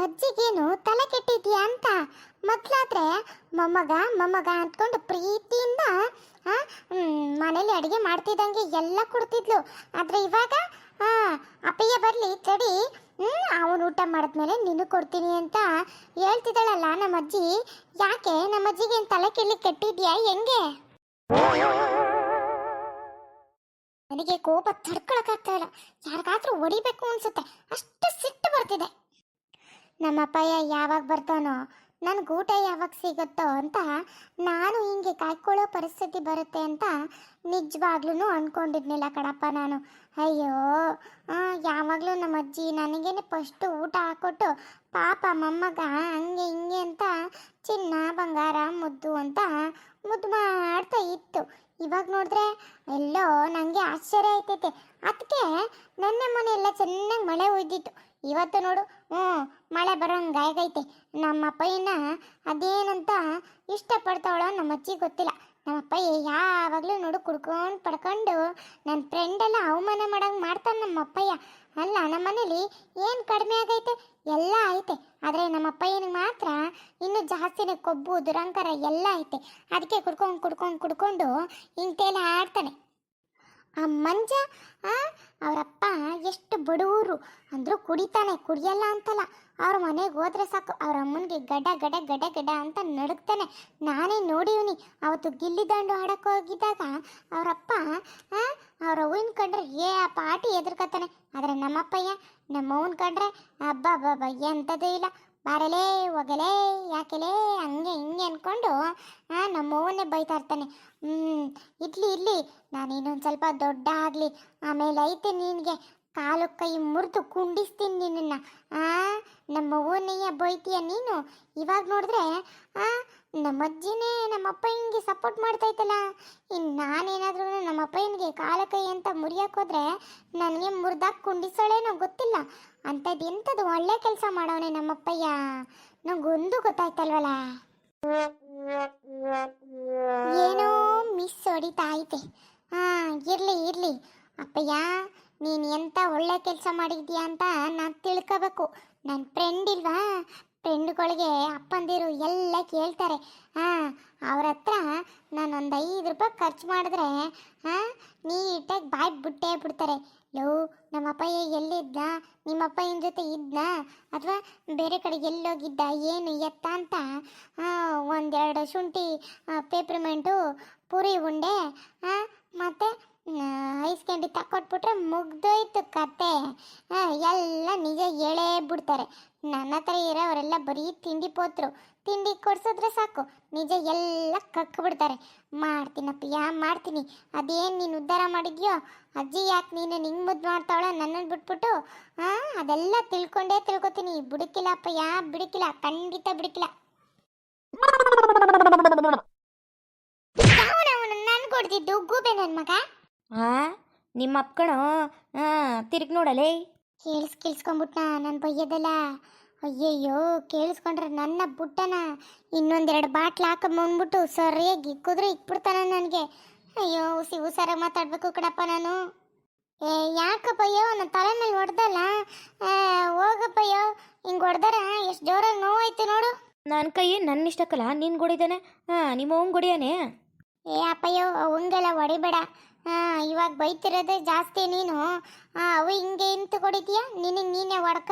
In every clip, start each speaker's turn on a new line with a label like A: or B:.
A: ನಮ್ಮಜ್ಜಿಗೇನು ತಲೆ ಕೆಟ್ಟಿದ್ಯಾ ಅಂತ? ಮೊದ್ಲಾದ್ರೆ ಮೊಮ್ಮಗ ಮೊಮ್ಮಗ ಅಂದ್ಕೊಂಡು ಪ್ರೀತಿಯಿಂದ ಮನೇಲಿ ಅಡುಗೆ ಮಾಡ್ತಿದ್ದಂಗೆ ಎಲ್ಲ ಕೊಡ್ತಿದ್ಲು. ಆದ್ರೆ ಇವಾಗ ಅಪ್ಪಯ್ಯ ಬರ್ಲಿ, ತಡಿ ಅವನು ಊಟ ಮಾಡಿದ್ಮೇಲೆ ನಿನಗೆ ಕೊಡ್ತೀನಿ ಅಂತ ಹೇಳ್ತಿದ್ದಾಳಲ್ಲ ನಮ್ಮ ಅಜ್ಜಿ. ಯಾಕೆ? ನಮ್ಮ ಅಜ್ಜಿಗೆ ತಲೆ ಕೆಲ್ಲಿ ಕೆಟ್ಟಿದ್ಯಾ? ಹೆಂಗೆ? ನನಗೆ ಕೋಪ ತಡ್ಕೊಳಕ್ಕಾಗ್ತಾ ಇಲ್ಲ. ಯಾರಿಗಾದ್ರೂ ಹೊಡಿಬೇಕು ಅನ್ಸುತ್ತೆ. ಅಷ್ಟು ಸಿಟ್ಟು ಬರ್ತಿದೆ. ನಮ್ಮ ಅಪ್ಪಯ್ಯ ಯಾವಾಗ ಬರ್ತಾನೋ ನನ್ಗೆ ಊಟ ಯಾವಾಗ ಸಿಗುತ್ತೋ ಅಂತ ನಾನು ಹಿಂಗೆ ಕಾಯ್ಕೊಳ್ಳೋ ಪರಿಸ್ಥಿತಿ ಬರುತ್ತೆ ಅಂತ ನಿಜವಾಗ್ಲೂ ಅಂದ್ಕೊಂಡಿದ್ನಿಲ್ಲ ಕಣಪ್ಪ ನಾನು. ಅಯ್ಯೋ ಯಾವಾಗಲೂ ನಮ್ಮ ಅಜ್ಜಿ ನನಗೇನೆ ಫಸ್ಟು ಊಟ ಹಾಕ್ಕೊಟ್ಟು ಪಾಪ ಮೊಮ್ಮಗ ಹಂಗೆ ಹಿಂಗೆ ಅಂತ ಚಿನ್ನ, ಬಂಗಾರ, ಮುದ್ದು ಅಂತ ಮುದ್ದು ಮಾಡ್ತಾ ಇತ್ತು. ಇವಾಗ ನೋಡಿದ್ರೆ ಎಲ್ಲೋ ನನಗೆ ಆಶ್ಚರ್ಯ ಆಯ್ತೈತೆ. ಅದಕ್ಕೆ ನನ್ನ ಮನೆಯೆಲ್ಲ ಚೆನ್ನಾಗಿ ಮಳೆ ಒಯ್ದಿತ್ತು ಇವತ್ತು ನೋಡು. ಹ್ಞೂ, ಮಳೆ ಬರೋಂಗಾಗೈತೆ ನಮ್ಮ ಅಪ್ಪಯ್ಯನ ಅದೇನಂತ ಇಷ್ಟಪಡ್ತಾವಳೋ ನಮ್ಮ ಅಜ್ಜಿ ಗೊತ್ತಿಲ್ಲ. ನಮ್ಮ ಅಪ್ಪಯ್ಯ ಯಾವಾಗಲೂ ನೋಡು ಕುಡ್ಕೊಂಡು ಪಡ್ಕೊಂಡು ನನ್ನ ಫ್ರೆಂಡೆಲ್ಲ ಅವಮಾನ ಮಾಡೋಂಗೆ ಮಾಡ್ತಾನೆ ನಮ್ಮ ಅಪ್ಪಯ್ಯ. ಅಲ್ಲ, ನಮ್ಮ ಮನೇಲಿ ಏನು ಕಡಿಮೆ ಆಗೈತೆ? ಎಲ್ಲ ಐತೆ. ಆದರೆ ನಮ್ಮ ಅಪ್ಪಯ್ಯನಿಗೆ ಮಾತ್ರ ಇನ್ನೂ ಜಾಸ್ತಿನೇ ಕೊಬ್ಬು, ದುರಂಕರ ಎಲ್ಲ ಐತೆ. ಅದಕ್ಕೆ ಕುಡ್ಕೊಂಡು ಕುಡ್ಕೊಂಡು ಕುಡ್ಕೊಂಡು ಇಂತೆಲ್ಲ ಆಡ್ತಾನೆ. ಆ ಮಂಜ ಅವರಪ್ಪ ಎಷ್ಟು ಬಡವರು ಅಂದರೂ ಕುಡಿತಾನೆ, ಕುಡಿಯಲ್ಲ ಅಂತಲ್ಲ. ಅವ್ರ ಮನೆಗೆ ಹೋದ್ರೆ ಸಾಕು, ಅವ್ರ ಅಮ್ಮನಿಗೆ ಗಡ ಗಡ ಗಡ ಗಡ ಅಂತ ನಡುಕ್ತಾನೆ ನಾನೇ ನೋಡಿವ್ನಿ. ಅವತ್ತು ಗಿಲ್ಲಿ ದಂಡು ಆಡಕ್ಕೆ ಹೋಗಿದ್ದಾಗ ಅವರಪ್ಪ ಅವ್ರ ಅವ್ವನ ಕಂಡ್ರೆ, ಏ, ಆ ಪಾಟಿ ಎದುರ್ಕತಾನೆ ಆದರೆ ನಮ್ಮಪ್ಪಯ್ಯ, ನಮ್ಮವ್ವನ ಕಂಡ್ರೆ ಹಬ್ಬ ಹಬ್ಬ ಎಂಥದೇ ಇಲ್ಲ. ಬಾರಲೇ, ಹೋಗಲೇ, ಯಾಕೆಲೇ, ಹಂಗೆ ಹಿಂಗೆ ಅಂದ್ಕೊಂಡು ನಮ್ಮವನ್ನೇ ಬೈತಾ ಇರ್ತಾನೆ. ಹ್ಞೂ ಇಡ್ಲಿ ಇಡ್ಲಿ ನಾನು ಇನ್ನೊಂದು ಸ್ವಲ್ಪ ದೊಡ್ಡ ಆಗಲಿ. ಆಮೇಲೆ ಐತೆ ನಿನಗೆ, ಕಾಲು ಕೈ ಮುರಿದು ಕುಂಡಿಸ್ತೀನಿ ನಿನ್ನನ್ನು. ಆ ನಮ್ಮ ಅವ್ವನೆಯ ಬೈತೀಯ ನೀನು? ಇವಾಗ ನೋಡಿದ್ರೆ, ಆ ನಮ್ಮ ಅಜ್ಜಿನೇ ನಮ್ಮ ಅಪ್ಪಯ್ಯನಿಗೆ ಸಪೋರ್ಟ್ ಮಾಡ್ತೈತಲ್ಲ ಇನ್ನು ನಾನೇನಾದ್ರೂ ನಮ್ಮ ಹಿಂಗೆ ಕಾಲ ಕೈ ಅಂತ ಮುರಿಯಕ್ಕೆ ಹೋದ್ರೆ ನನಗೆ ಮುರಿದಾಕ್ ಕುಂಡಿಸೋಳೇನೋ ಗೊತ್ತಿಲ್ಲ. ಅಂಥದ್ದು ಎಂಥದ್ದು ಒಳ್ಳೆ ಕೆಲಸ ಮಾಡವನೆ ನಮ್ಮಪ್ಪಯ್ಯ ನಂಗೊಂದು ಗೊತ್ತಾಯ್ತಲ್ವಲ್ಲ ಏನೋ ಮಿಸ್ ಹೊಡಿತಾ ಐತೆ. ಹಾ, ಇರಲಿ ಇರಲಿ. ಅಪ್ಪಯ್ಯ, ನೀನು ಎಂಥ ಒಳ್ಳೆ ಕೆಲಸ ಮಾಡಿದ್ಯಾ ಅಂತ ನಾನು ತಿಳ್ಕೋಬೇಕು. ನನ್ನ ಫ್ರೆಂಡ್ ಇಲ್ವಾ? ಫ್ರೆಂಡ್ಗಳಿಗೆ ಅಪ್ಪಂದಿರು ಎಲ್ಲ ಕೇಳ್ತಾರೆ. ಹಾಂ, ಅವ್ರ ಹತ್ರ ನಾನು ಒಂದು ಐದು ರೂಪಾಯಿ ಖರ್ಚು ಮಾಡಿದ್ರೆ, ಹಾಂ, ನೀಟಾಗಿ ಬಾಯ್ ಬಿಟ್ಟೇ ಬಿಡ್ತಾರೆ ಲೋ ನಮ್ಮ ಅಪ್ಪಯ್ಯ ಎಲ್ಲಿದ್ದ ನಿಮ್ಮ ಇನ್ ಜೊತೆ ಇದ್ದ ಅಥವಾ ಬೇರೆ ಕಡೆ ಎಲ್ಲೋಗಿದ್ದ? ಏನು ಎತ್ತ ಅಂತ? ಒಂದೆರಡು ಶುಂಠಿ ಪೇಪರ್ಮೆಂಟು ಪುರಿ ಉಂಡೆ ಮತ್ತು ಐಸ್ ಕ್ಯಾಂಡಿ ತಕ್ಕೊಟ್ಬಿಟ್ರೆ ಮುಗ್ದೋಯ್ತು ಕತೆ. ಎಲ್ಲ ನಿಜ ಹೇಳೇ ಬಿಡ್ತಾರೆ. ನನ್ನ ಹತ್ರ ಇರೋವರೆಲ್ಲ ಬರೀ ತಿಂಡಿ ಪೋತ್ರು. ತಿಂಡಿ ಕೊಡ್ಸಿದ್ರೆ ಸಾಕು. ನಿಜ ಎಲ್ಲ ಕಕ್ಬಿಡ್ತಾರೆ. ಮಾಡ್ತೀನಪ್ಪ, ಯಾ ಮಾಡ್ತೀನಿ. ಅದೇನು ನೀನು ಉದ್ಧಾರ ಮಾಡಿದ್ಯೋ? ಅಜ್ಜಿ ಯಾಕೆ ನೀನು ನಿಂಗೆ ಮುದ್ದು ಮಾಡ್ತಾವಳ? ನನ್ನನ್ನು ಬಿಟ್ಬಿಟ್ಟು, ಹಾಂ, ಅದೆಲ್ಲ ತಿಳ್ಕೊಂಡೇ ತಿಳ್ಕೊತೀನಿ. ಬಿಡುಕಿಲ್ಲಪ್ಪ, ಯಾ ಬಿಡುಕಿಲ್ಲ. ಖಂಡಿತ ಬಿಡುಕಿಲ್ಲ. ನನ್ ಕೊಡ್ತಿದ್ದು ಗೂಬೆ ನನ್ನ ಮಗ?
B: ಆ? ನಿಮ್ಮ ಅಪ್ಪಕಣೋ ಹಾಂ ತಿರುಗಿ ನೋಡಲೇ.
A: ಕೇಳಿಸ್ ಕೇಳಿಸ್ಕೊಂಬಿಟ್ನ ನನ್ನ ಬೈಯ್ಯದಲ್ಲ ಅಯ್ಯಯ್ಯೋ ಕೇಳಿಸ್ಕೊಂಡ್ರೆ ನನ್ನ ಬುಟ್ಟನ. ಇನ್ನೊಂದೆರಡು ಬಾಟ್ಲ್ ಹಾಕೊಂಬಂದ್ಬಿಟ್ಟು ಸರಿಯಾಗಿ ಕುದ್ರೆ ಇಕ್ಬಿಡ್ತಾನ ನನಗೆ. ಅಯ್ಯೋ ಉಸಿ ಉಸಾರ ಮಾತಾಡ್ಬೇಕು ಕಡಪ್ಪ ನಾನು. ಏ ಯಾಕಪ್ಪಯ್ಯೋ ನನ್ನ ತಲೆ ಮೇಲೆ ಹೊಡೆದಲ್ಲ? ಹೋಗಪ್ಪಯ್ಯೋ ಹಿಂಗೆ ಹೊಡೆದಾರ? ಎಷ್ಟು ಜೋರಾಗಿ ನೋವಾಯ್ತು ನೋಡು.
B: ನನ್ನ ಕೈ ನನ್ನ ಇಷ್ಟಕ್ಕಲ್ಲ ನೀನು ಗೊಡಿದಾನೆ? ಹಾಂ ನಿಮ್ಮ ಅವ್ನು ಗೊಡಿಯಾನೆ?
A: ಏ ಅಪ್ಪಯ್ಯೋ ಅವಂಗೆಲ್ಲ ಹೊಡಿಬೇಡ. ಇವಾಗ ಬೈತಿರೋದೇ ಜಾಸ್ತಿ ನೀನು. ಅವು ಹಿಂಗೆ ಇಂತ ಕೊಡಿದ್ಯಾ ನಿನಗೆ ನೀನೇ ಹೊಡ್ಕ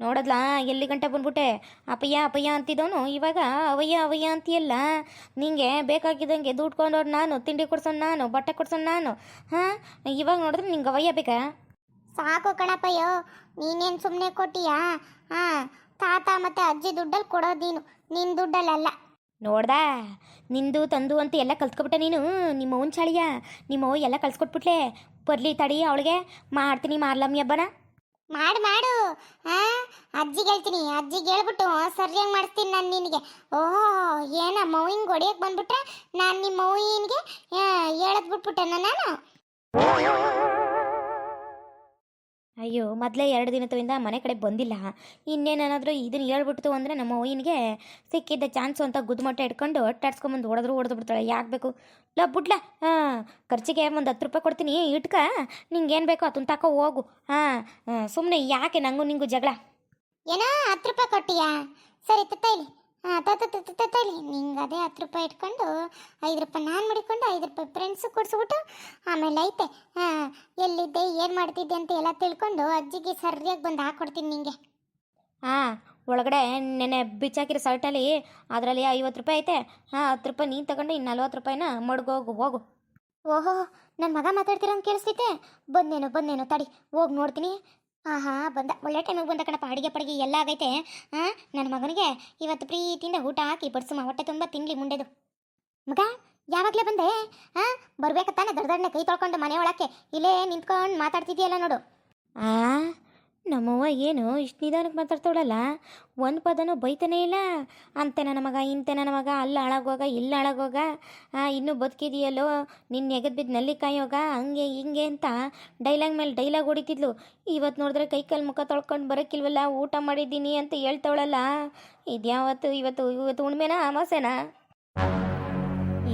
B: ನೋಡದ್ಲಾ ಎಲ್ಲಿ ಗಂಟೆ ಬಂದ್ಬಿಟ್ಟೆ? ಅಪ್ಪಯ್ಯ ಅಪ್ಪಯ್ಯ ಅಂತಿದ್ದವನು ಇವಾಗ ಅವಯ್ಯ ಅವಯ್ಯ ಅಂತೀಯಲ್ಲ? ನಿಂಗೆ ಬೇಕಾಗಿದ್ದಂಗೆ ದುಡ್ಡು ನಾನು ತಿಂಡಿ ಕೊಡ್ಸೋನು ನಾನು ಬಟ್ಟೆ ಕೊಡ್ಸೋನು ನಾನು. ಹಾಂ ಇವಾಗ ನೋಡಿದ್ರೆ ನಿಂಗೆ ಅವಯ್ಯ ಬೇಕಾ?
A: ಸಾಕು ಕಣಪ್ಪಯ್ಯೋ ನೀನೇನು ಸುಮ್ಮನೆ ಕೊಟ್ಟಿಯಾ? ಹಾಂ ತಾತ ಮತ್ತು ಅಜ್ಜಿ ದುಡ್ಡಲ್ಲಿ ಕೊಡೋದು ನೀನು. ನಿನ್ನ ದುಡ್ಡಲ್ಲಲ್ಲ.
B: ನೋಡ್ದಾ? ನಿಂದು, ತಂದು ಅಂತ ಎಲ್ಲ ಕಲ್ತ್ಕೊಬಿಟ್ಟೆ ನೀನು? ನಿಮ್ಮ ಚಾಳಿಯ? ನಿಮ್ಮ ಅವ್ವ ಎಲ್ಲ ಕಲ್ಸ್ಕೊಟ್ಬಿಟ್ಲೆ? ಬರ್ಲಿ ತಡಿ ಅವಳಿಗೆ. ಮಾಡ್ತೀನಿ ಮಾರ್ಲಮ್ಮಿ ಹಬ್ಬನ
A: ಮಾಡು ಮಾಡು. ಹಾಂ ಅಜ್ಜಿಗೆ ಹೇಳ್ತೀನಿ. ಅಜ್ಜಿಗೆ ಹೇಳ್ಬಿಟ್ಟು ಸರಿಯಾಗಿ ಮಾಡಿಸ್ತೀನಿ ನಾನು ನಿನಗೆ. ಓಹೋ, ಏನ ಮೌಯಿಗೆ ಹೊಡಿಯಕ್ಕೆ ಬಂದ್ಬಿಟ್ರೆ ನಾನು ನಿಮ್ಮ ಮೌಯಿನಿಗೆ ಹೇಳದ್ ಬಿಟ್ಬಿಟ್ಟೆ ನಾನು?
B: ಅಯ್ಯೋ, ಮೊದಲೇ ಎರಡು ದಿನದಿಂದ ಮನೆ ಕಡೆ ಬಂದಿಲ್ಲ. ಇನ್ನೇನೇನಾದರೂ ಇದನ್ನು ಹೇಳ್ಬಿಡ್ತು ಅಂದರೆ ನಮ್ಮ ಅವ್ವನಿಗೆ ಸಿಕ್ಕಿದ್ದ ಚಾನ್ಸು ಅಂತ ಗುದ್ಮಟ್ಟ ಇಟ್ಕೊಂಡು ಒಟ್ಟಾಡ್ಸ್ಕೊಂಬಂದು ಹೊಡೆದ್ರು ಹೊಡೆದು ಬಿಡ್ತಾಳೆ. ಯಾಕೆ ಬೇಕು? ಲ, ಬಿಡ್ಲ, ಹಾಂ, ಖರ್ಚಿಗೆ ಒಂದು ಹತ್ತು ರೂಪಾಯಿ ಕೊಡ್ತೀನಿ, ಇಟ್ಕ. ನಿಂಗೇನು ಬೇಕೋ ಅದನ್ನ ತಕೋ ಹೋಗು. ಹಾಂ ಸುಮ್ಮನೆ ಯಾಕೆ ನನಗೂ ನಿಂಗೂ ಜಗಳ?
A: ಏನೋ ಹತ್ತು ರೂಪಾಯಿ ಕೊಟ್ಟಿಯಾ? ಸರಿ ತತ್ತೈಲಿ ಹಾಂ ತತ್ತೈಲಿ ನಿಂಗೆ ಅದೇ ಹತ್ತು ರೂಪಾಯಿ ಇಟ್ಕೊಂಡು ಐದು ರೂಪಾಯಿ ನಾನು ಮಾಡಿಕೊಂಡು ಐದು ರೂಪಾಯಿ ಫ್ರೆಂಡ್ಸು ಕೊಡಿಸ್ಬಿಟ್ಟು ಆಮೇಲೆ ಐತೆ. ಹಾಂ ಎಲ್ಲಿದ್ದೆ ಏನು ಮಾಡ್ತಿದ್ದೆ ಅಂತ ಎಲ್ಲ ತಿಳ್ಕೊಂಡು ಅಜ್ಜಿಗೆ ಸರಿಯಾಗಿ ಬಂದು ಹಾಕ್ಕೊಡ್ತೀನಿ ನಿಂಗೆ.
B: ಹಾಂ ಒಳಗಡೆ ನೆನೆ ಬಿಚ್ಚಾಕಿರೋ ಸರ್ಟಲ್ಲಿ ಅದರಲ್ಲಿ ಐವತ್ತು ರೂಪಾಯಿ ಐತೆ. ಹಾಂ ಹತ್ತು ರೂಪಾಯಿ ನೀನು ತಗೊಂಡು ಇನ್ನು ನಲ್ವತ್ತು ರೂಪಾಯಿನ ಮಡ್ಗೋಗು ಹೋಗು
A: ಓಹೋ ನನ್ನ ಮಗ ಮಾತಾಡ್ತಿರೋ ಕೇಳಿಸ್ತೈತೆ ಬಂದೇನು ಬಂದೇನು ತಡಿ ಹೋಗಿ ನೋಡ್ತೀನಿ. ಆಹಾ, ಬಂದ, ಒಳ್ಳೆ ಟೈಮಿಗೆ ಬಂದ ಕಣಪ್ಪ, ಅಡುಗೆ ಪಡಿಗೆ ಎಲ್ಲ ಆಗೈತೆ. ಹಾಂ ನನ್ನ ಮಗನಿಗೆ ಇವತ್ತು ಪ್ರೀತಿಯಿಂದ ಊಟ ಹಾಕಿ ಬಡ್ಸುಮ ಹೊಟ್ಟೆ ತುಂಬ ತಿನ್ಲಿ ಮುಂಡೆದು. ಮಗ, ಯಾವಾಗಲೇ ಬಂದೆ? ಹಾಂ ಬರ್ಬೇಕಾನೆ ದೊಡ್ಡನೆ ಕೈ ತೊಳ್ಕೊಂಡು ಮನೆ ಒಳಕ್ಕೆ ಇಲ್ಲೇ ನಿಂತ್ಕೊಂಡು ಮಾತಾಡ್ತಿದ್ಯಲ್ಲ ನೋಡು.
B: ಆ ನಮ್ಮವ್ವ ಏನು ಇಷ್ಟು ನಿಧಾನಕ್ಕೆ ಮಾತಾಡ್ತಾವಳಲ್ಲ? ಒಂದು ಪದನೂ ಬೈತಾನೇ ಇಲ್ಲ. ಅಂತೆ ನನ್ನ ಮಗ ಇಂತೆ ನನ್ನ ಮಗ ಅಲ್ಲಿ ಹಾಳಾಗೋಗ ಇಲ್ಲಿ ಹಾಳಾಗೋಗ ಇನ್ನೂ ಬದುಕಿದೆಯಲ್ಲೋ? ನಿನ್ನ ಎಗದ್ ಬಿದ್ದು ನಲ್ಲಿ ಕಾಯೋಗ? ಹಂಗೆ ಹಿಂಗೆ ಅಂತ ಡೈಲಾಗ್ ಮೇಲೆ ಡೈಲಾಗ್ ಹೊಡಿತಿದ್ಲು. ಇವತ್ತು ನೋಡಿದ್ರೆ ಕೈ ಕಾಲು ಮುಖ ತೊಳ್ಕೊಂಡು ಬರೋಕ್ಕಿಲ್ವಲ್ಲ ಊಟ ಮಾಡಿದ್ದೀನಿ ಅಂತ ಹೇಳ್ತಾವಳಲ್ಲ. ಇದ್ಯಾವತ್ತು ಇವತ್ತು ಇವತ್ತು ಉಣ್ಮೆನಾ ಅಮಾಸೆನಾ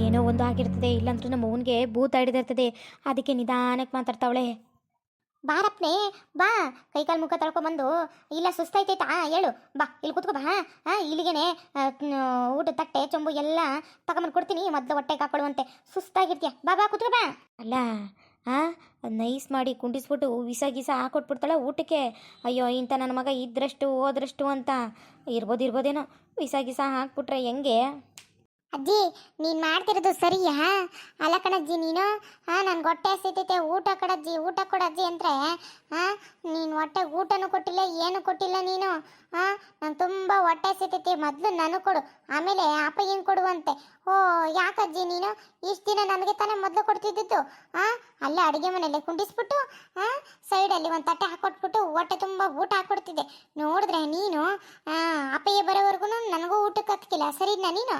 B: ಏನೋ ಒಂದು ಆಗಿರ್ತದೆ. ಇಲ್ಲಾಂದ್ರೂ ನಮ್ಮ ಅವನಿಗೆ ಭೂತ ಹಿಡಿದಿರ್ತದೆ ಅದಕ್ಕೆ ನಿಧಾನಕ್ಕೆ ಮಾತಾಡ್ತಾವಳೆ.
A: ಬಾರಪ್ನೆ, ಬಾ. ಕೈ ಕಾಲು ಮುಖ ಬಂದು ಇಲ್ಲ ಸುಸ್ತೈತೈತಾ ಹೇಳು. ಬಾ, ಇಲ್ಲಿ ಕೂತ್ಕೋ ಬಾ. ಹಾಂ, ಇಲ್ಲಿಗೇನೆ ಊಟ ತಟ್ಟೆ, ಚೊಂಬು ಎಲ್ಲ ತಗೊಂಬಂದು ಕೊಡ್ತೀನಿ. ಮೊದಲು ಹೊಟ್ಟೆಗೆ ಹಾಕೊಳ್ಳುವಂತೆ ಸುಸ್ತಾಗಿರ್ತೀಯ? ಬಾ ಬಾ, ಕೂತ್ಕೋ ಬಾ.
B: ಅಲ್ಲ ಹಾ ನೈಸ್ ಮಾಡಿ ಕುಂಡಿಸ್ಬಿಟ್ಟು ವಿಸ ಗೀಸ ಹಾಕೊಟ್ಬಿಡ್ತಾಳೆ ಊಟಕ್ಕೆ. ಅಯ್ಯೋ, ಇಂಥ ನನ್ನ ಮಗ ಇದ್ರಷ್ಟು, ಹೋದ್ರಷ್ಟು ಅಂತ. ಇರ್ಬೋದು ಇರ್ಬೋದೇನೋ ವಿಸ ಗೀಸ ಹಾಕ್ಬಿಟ್ರೆ ಹೆಂಗೆ?
A: ಅಜ್ಜಿ, ನೀನು ಮಾಡ್ತಿರೋದು ಸರಿಯಾ? ಅಲ್ಲ ಕಣಜ್ಜಿ, ನೀನು? ಹಾಂ ನನ್ಗೆ ಹೊಟ್ಟೆ ಹಸಿತೈತೆ, ಊಟ ಕೊಡಜ್ಜಿ ಊಟ ಕೊಡಜ್ಜಿ ಅಂದರೆ ಹಾಂ ನೀನು ಹೊಟ್ಟೆ ಊಟನೂ ಕೊಟ್ಟಿಲ್ಲ, ಏನು ಕೊಟ್ಟಿಲ್ಲ ನೀನು? ಹಾಂ ನಾನು ತುಂಬ ಹೊಟ್ಟೆ ಹಸಿತೈತೆ, ಮೊದಲು ನನಗೆ ಕೊಡು. ಆಮೇಲೆ ಅಪ್ಪ ಏನು ಕೊಡುವಂತೆ. ಓ, ಯಾಕಜ್ಜಿ ನೀನು? ಇಷ್ಟು ದಿನ ನನಗೆ ತಾನೇ ಮೊದಲು ಕೊಡ್ತಿದ್ದಿದ್ದು? ಹಾಂ ಅಲ್ಲೇ ಅಡುಗೆ ಮನೆಯಲ್ಲೇ ಕುಂಡಿಸ್ಬಿಟ್ಟು ಹಾಂ ಸೈಡಲ್ಲಿ ಒಂದು ತಟ್ಟೆ ಹಾಕೊಟ್ಬಿಟ್ಟು ಹೊಟ್ಟೆ ತುಂಬ ಊಟ ಹಾಕೊಡ್ತಿದ್ದೆ. ನೋಡಿದ್ರೆ ನೀನು ಅಪ್ಪಯ್ಯ ಬರೋವರೆಗೂ ನನಗೂ ಊಟಕ್ಕೆ ಹತ್ತಿಲ್ಲ ಸರಿನಾ ನೀನು?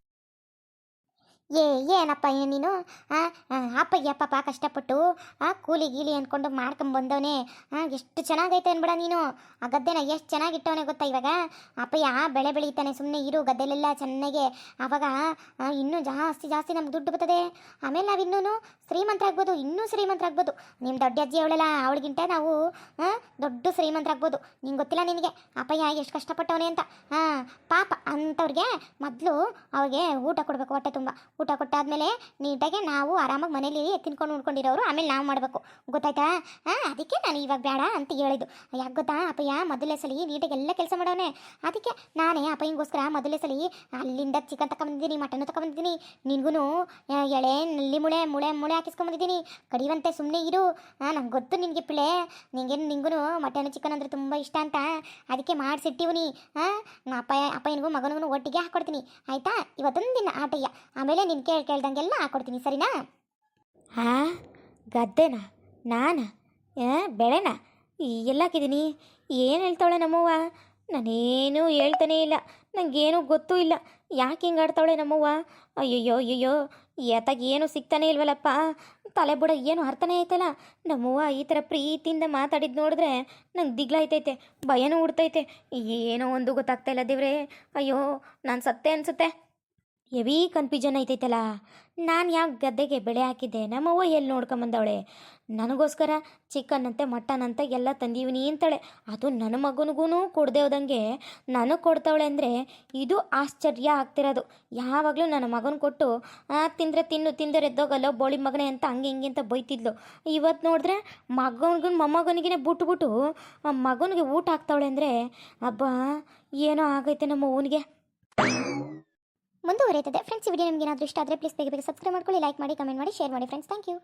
A: ಏ ಏನಪ್ಪ ನೀನು? ಅಪ್ಪಗೆ ಪಾಪ ಕಷ್ಟಪಟ್ಟು ಆ ಕೂಲಿ ಗೀಲಿ ಅಂದ್ಕೊಂಡು ಮಾಡ್ಕೊಂಡ್ ಬಂದವನೇ ಆ, ಎಷ್ಟು ಚೆನ್ನಾಗೈತೆ ಅನ್ಬಿಡ ನೀನು. ಆ ಗದ್ದೆನ ಎಷ್ಟು ಚೆನ್ನಾಗಿಟ್ಟವನೇ ಗೊತ್ತಾ ಇವಾಗ? ಅಪ್ಪಯ್ಯ ಬೆಳೆ ಬೆಳೀತಾನೆ ಸುಮ್ಮನೆ ಇರು ಗದ್ದೆಲೆಲ್ಲ ಚೆನ್ನಾಗೆ. ಆವಾಗ ಇನ್ನೂ ಜಾಸ್ತಿ ಜಾಸ್ತಿ ನಮ್ಗೆ ದುಡ್ಡು ಬರ್ತದೆ. ಆಮೇಲೆ ನಾವು ಇನ್ನೂ ಶ್ರೀಮಂತರಾಗ್ಬೋದು ಇನ್ನೂ ಶ್ರೀಮಂತರಾಗ್ಬೋದು ನಿಮ್ಮ ದೊಡ್ಡ ಅಜ್ಜಿ ಅವಳೆಲ್ಲ ಅವಳಿಗಿಂತ ನಾವು ದೊಡ್ಡ ಶ್ರೀಮಂತರಾಗ್ಬೋದು ನಿಂಗೆ ಗೊತ್ತಿಲ್ಲ ನಿನಗೆ? ಅಪ್ಪಯ್ಯ ಎಷ್ಟು ಕಷ್ಟಪಟ್ಟವನೇ ಅಂತ. ಹಾಂ ಪಾಪ ಅಂಥವ್ರಿಗೆ ಮೊದಲು ಅವ್ರಿಗೆ ಊಟ ಕೊಡಬೇಕು ಹೊಟ್ಟೆ ತುಂಬ. ಊಟ ಕೊಟ್ಟಾದ್ಮೇಲೆ ನೀಟಾಗಿ ನಾವು ಆರಾಮಾಗಿ ಮನೇಲಿ ತಿನ್ಕೊಂಡು ಉಣ್ಕೊಂಡಿರೋರು, ಆಮೇಲೆ ನಾವು ಮಾಡಬೇಕು. ಗೊತ್ತಾಯ್ತಾ? ಹಾಂ ಅದಕ್ಕೆ ನಾನು ಇವಾಗ ಬೇಡ ಅಂತ ಹೇಳಿದ್ದು. ಯಾಕೆ ಗೊತ್ತಾ? ಅಪ್ಪಯ್ಯ ಮೊದಲೇ ಸಲ ನೀಟಾಗಿ ಎಲ್ಲ ಕೆಲಸ ಮಾಡವನೆ. ಅದಕ್ಕೆ ನಾನೇ ಅಪ್ಪಯ್ಯಂಗೋಸ್ಕರ ಮೊದಲೇ ಸಲ ಅಲ್ಲಿಂದ ಚಿಕನ್ ತಗೊಂಬಂದಿದ್ದೀನಿ ಮಟನ್ ತಗೊಂಬಂದಿದ್ದೀನಿ ನಿನ್ಗೂ ಎಳೆ, ನಲ್ಲಿ ಮುಳೆ ಮುಳೆ ಮುಳೆ ಹಾಕಿಸ್ಕೊಂಬಂದಿದ್ದೀನಿ. ಕಡಿವಂತೆ ಸುಮ್ಮನೆ ಇರು. ಹಾಂ ನಂಗೆ ಗೊತ್ತು ನಿನಗೆ ಪಿಳೆ. ನಿಂಗೇನು ನಿಂಗೂ ಮಟನ್, ಚಿಕನ್ ಅಂದರೆ ತುಂಬ ಇಷ್ಟ ಅಂತ. ಅದಕ್ಕೆ ಮಾಡಿಸಿಟ್ಟಿವ್ನಿ. ಹಾಂ ಅಪ್ಪ ಅಪ್ಪಯ್ಯನಿಗೂ ಮಗನಿಗೂ ಒಟ್ಟಿಗೆ ಹಾಕ್ಕೊಡ್ತೀನಿ ಆಯಿತಾ? ಇವತ್ತೊಂದು ದಿನ, ಆಟಯ್ಯ. ಆಮೇಲೆ ನೀನು ಕೇಳಿ ಕೇಳ್ದಂಗೆಲ್ಲ ಹಾಕ್ಕೊಡ್ತೀನಿ ಸರಿನಾ?
B: ಹಾ, ಗದ್ದೆನಾ? ನಾನು? ಬೆಳೆನ? ಎಲ್ಲಾಕಿದ್ದೀನಿ ಏನು ಹೇಳ್ತಾಳೆ ನಮ್ಮವ್ವ? ನಾನೇನು ಹೇಳ್ತಾನೇ ಇಲ್ಲ. ನನಗೇನು ಗೊತ್ತೂ ಇಲ್ಲ. ಯಾಕೆ ಹಿಂಗೆ ಆಡ್ತಾಳೆ ನಮ್ಮವ್ವ? ಅಯ್ಯಯ್ಯೋ ಅಯ್ಯಯ್ಯೋ ಏತಾಗ ಏನು ಸಿಗ್ತಾನೆ ಇಲ್ವಲ್ಲಪ್ಪ? ತಲೆ ಬುಡ ಏನು ಅರ್ಥನೇ ಐತಲ್ಲ ನಮ್ಮವ್ವ ಈ ಥರ ಪ್ರೀತಿಯಿಂದ ಮಾತಾಡಿದ್ದು ನೋಡಿದ್ರೆ ನಂಗೆ ದಿಗ್ಲಾಯ್ತೈತೆ, ಭಯನೂ ಹುಡ್ತೈತೆ. ಏನೋ ಒಂದು ಗೊತ್ತಾಗ್ತಾ ಇಲ್ಲ ದೇವ್ರೆ. ಅಯ್ಯೋ, ನಾನು ಸತ್ತೆ ಅನ್ಸುತ್ತೆ. ಹೆವಿ ಕನ್ಫ್ಯೂಷನ್ ಐತೈತಲ್ಲ. ನಾನು ಯಾಕೆ ಗದ್ದೆಗೆ ಬೆಳೆ ಹಾಕಿದ್ದೆ? ನಮ್ಮವ್ವ ಎಲ್ಲಿ ನೋಡ್ಕೊಂಬಂದವಳೆ? ನನಗೋಸ್ಕರ ಚಿಕನ್ ಅಂತೆ ಮಟನ್ ಅಂತ ಎಲ್ಲ ತಂದೀವಿನಿ ಅಂತಾಳೆ. ಅದು ನನ್ನ ಮಗನಿಗೂ ಕೊಡದೆ ಹೋದಂಗೆ ನನಗೆ ಕೊಡ್ತವಳೆ ಅಂದರೆ ಇದು ಆಶ್ಚರ್ಯ ಆಗ್ತಿರೋದು. ಯಾವಾಗಲೂ ನನ್ನ ಮಗನ ಕೊಟ್ಟು ತಿಂದರೆ ತಿನ್ನು, ತಿಂದರೆ ಎದ್ದೋಗಲ್ಲ ಬೋಳಿ ಮಗನೇ ಅಂತ ಹಂಗೆ ಹಿಂಗೆ ಅಂತ ಬೈತಿದ್ಲು. ಇವತ್ತು ನೋಡಿದ್ರೆ ಮಗನಿಗೂ ಮೊಮ್ಮಗನಿಗೆ ಬಿಟ್ಬಿಟ್ಟು ಮಗನಿಗೆ ಊಟ ಹಾಕ್ತಾವಳೆ ಅಂದರೆ, ಅಬ್ಬಾ, ಏನೋ ಆಗೈತೆ ನಮ್ಮ ಅವನಿಗೆ
A: ಮುಂದುವರಿಯುತ್ತದೆ. ಫ್ರೆಂಡ್ಸ್ ಈ ವಿಡಿಯೋ ನಿಮಗೆ ಏನಾದರೂ ಇಷ್ಟ ಆದರೆ ಪ್ಲೀಸ್ ಬೇಗ ಬೇಗ ಸಬ್ಸ್ಕ್ರೈಬ್ ಮಾಡ್ಕೊಳ್ಳಿ ಲೈಕ್ ಮಾಡಿ ಕಮೆಂಟ್ ಮಾಡಿ ಶೇರ್ ಮಾಡಿ ಫ್ರೆಂಡ್ಸ್ ಥ್ಯಾಂಕ್ ಯು